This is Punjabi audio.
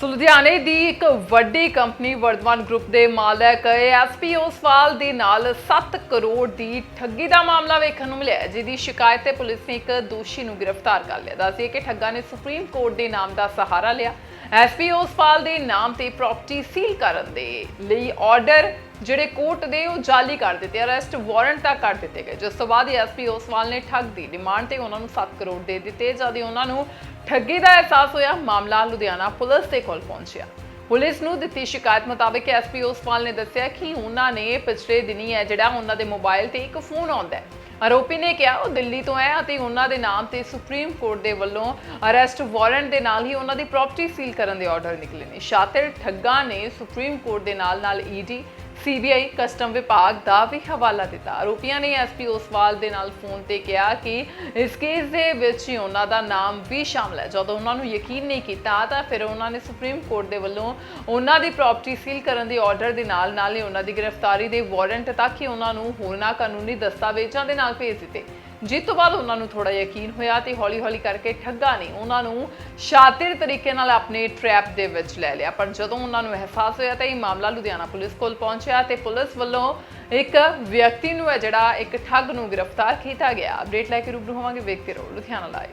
ਸੋ ਲੁਧਿਆਣੇ ਦੀ ਇੱਕ ਵੱਡੀ ਕੰਪਨੀ ਵਰਧਮਾਨ ਗਰੁੱਪ ਦੇ ਮਾਲਕ ਐਸਪੀ ਓਸਵਾਲ ਦੇ ਨਾਲ 7 ਕਰੋੜ ਦੀ ਠੱਗੀ ਦਾ ਮਾਮਲਾ ਵੇਖਣ ਨੂੰ ਮਿਲਿਆ ਜਿਹਦੀ ਸ਼ਿਕਾਇਤ ਤੇ ਪੁਲਿਸ ਨੇ ਇੱਕ ਦੋਸ਼ੀ ਨੂੰ ਗ੍ਰਿਫਤਾਰ ਕਰ ਲਿਆ। ਦੱਸਦੇ ਕਿ ਠੱਗਾ ਨੇ ਸੁਪਰੀਮ ਕੋਰਟ ਦੇ ਨਾਮ ਦਾ ਸਹਾਰਾ ਲਿਆ। ਐਸਪੀ ਓਸਵਾਲ ਦੇ ਨਾਮ ਤੇ ਪ੍ਰਾਪਰਟੀ ਸੀਲ ਕਰਨ ਦੇ ਲਈ ਆਰਡਰ ਜਿਹੜੇ ਕੋਰਟ ਦੇ ਉਹ ਜਾਲੀ ਕਰ ਦਿੱਤੇ, ਅਰੈਸਟ ਵਾਰੰਟ ਤੱਕ ਕਰ ਦਿੱਤੇ ਗਏ। ਜਿਸ ਤੋਂ ਬਾਅਦ ਐਸਪੀ ਓਸਵਾਲ ਨੇ ਠੱਗ ਦੀ ਡਿਮਾਂਡ ਤੇ ਉਹਨਾਂ ਨੂੰ 7 ਕਰੋੜ ਦੇ ਦਿੱਤੇ, ਜਦ ਉਹਨਾਂ ਨੂੰ ਠੱਗੀ ਦਾ ਅਹਿਸਾਸ ਹੋਇਆ, ਮਾਮਲਾ ਲੁਧਿਆਣਾ ਪੁਲਿਸ ਦੇ ਕੋਲ ਪਹੁੰਚਿਆ। ਪੁਲਿਸ ਨੂੰ ਦਿੱਤੀ ਸ਼ਿਕਾਇਤ ਮੁਤਾਬਕ ਐਸਪੀ ਓਸਵਾਲ ਨੇ ਦੱਸਿਆ ਕਿ ਉਹਨਾਂ ਨੇ ਪਿਛਲੇ ਦਿਨੀ ਹੈ ਜਿਹੜਾ ਉਹਨਾਂ ਦੇ ਮੋਬਾਈਲ ਤੇ ਇੱਕ ਫੋਨ ਆਉਂਦਾ ਹੈ। ਆਰੋਪੀ ਨੇ ਕਿਹਾ, ਉਹ ਦਿੱਲੀ ਤੋਂ ਹੈ ਅਤੇ ਉਹਨਾਂ ਦੇ ਨਾਮ ਤੇ ਸੁਪਰੀਮ ਕੋਰਟ ਦੇ ਵੱਲੋਂ ਅਰੈਸਟ ਵਾਰੰਟ ਦੇ ਨਾਲ ਹੀ ਉਹਨਾਂ ਦੀ ਪ੍ਰਾਪਰਟੀ ਸੀਲ ਕਰਨ ਦੇ ਆਰਡਰ ਨਿਕਲੇ ਨੇ। ਸ਼ਾਤਿਰ ਠੱਗਾ ਨੇ ਸੁਪਰੀਮ ਕੋਰਟ ਦੇ ਨਾਲ ਨਾਲ ਈਡੀ ਸੀਬੀਆਈ ਕਸਟਮ ਵਿਭਾਗ ਦਾ ਵੀ ਹਵਾਲਾ ਦਿੱਤਾ। ਆਰੋਪੀਆਂ ਨੇ ਐਸਪੀ ਓਸਵਾਲ ਦੇ ਨਾਲ ਫੋਨ ਤੇ ਕਿਹਾ ਕਿ ਇਸ ਕੇਸ ਦੇ ਵਿੱਚ ਹੀ ਉਹਨਾਂ ਦਾ ਨਾਮ ਵੀ ਸ਼ਾਮਲ ਹੈ। ਜਦੋਂ ਉਹਨਾਂ ਨੂੰ ਯਕੀਨ ਨਹੀਂ ਕੀਤਾ ਤਾਂ ਫਿਰ ਉਹਨਾਂ ਨੇ ਸੁਪਰੀਮ ਕੋਰਟ ਦੇ ਵੱਲੋਂ ਉਹਨਾਂ ਦੀ ਪ੍ਰਾਪਰਟੀ ਸੀਲ ਕਰਨ ਦੇ ਆਰਡਰ ਦੇ ਨਾਲ ਨਾਲ ਹੀ ਉਹਨਾਂ ਦੀ ਗ੍ਰਿਫਤਾਰੀ ਦੇ ਵਾਰੰਟ ਤੱਕ ਹੀ ਉਹਨਾਂ ਨੂੰ ਹੋਰਨਾਂ ਕਾਨੂੰਨੀ ਦਸਤਾਵੇਜ਼ਾਂ ਦੇ ਨਾਲ ਭੇਜ ਦਿੱਤੇ। ਜਿਸ ਤੋਂ ਬਾਅਦ ਉਹਨਾਂ ਨੂੰ ਥੋੜਾ ਯਕੀਨ ਹੋਇਆ ਤੇ ਹੌਲੀ-ਹੌਲੀ ਕਰਕੇ ਠੱਗਾ ਨੇ ਉਹਨਾਂ ਨੂੰ ਸ਼ਾਤਿਰ ਤਰੀਕੇ ਨਾਲ ਆਪਣੇ ਟ੍ਰੈਪ ਦੇ ਵਿੱਚ ਲੈ ਲਿਆ। ਪਰ ਜਦੋਂ ਉਹਨਾਂ ਨੂੰ ਅਹਿਸਾਸ ਹੋਇਆ ਤਾਂ ਇਹ ਮਾਮਲਾ ਲੁਧਿਆਣਾ ਪੁਲਿਸ ਕੋਲ ਪਹੁੰਚਿਆ ਤੇ ਪੁਲਿਸ ਵੱਲੋਂ ਇੱਕ ਵਿਅਕਤੀ ਨੂੰ ਹੈ ਜਿਹੜਾ ਇੱਕ ਠੱਗ ਨੂੰ ਗ੍ਰਿਫਤਾਰ ਕੀਤਾ ਗਿਆ। ਅਪਡੇਟ ਲੈ ਕੇ ਰੂਬਰੂ ਹੋਵਾਂਗੇ ਵੇਖਦੇ ਰਹੋ ਲੁਧਿਆਣਾ ਲਾਈਵ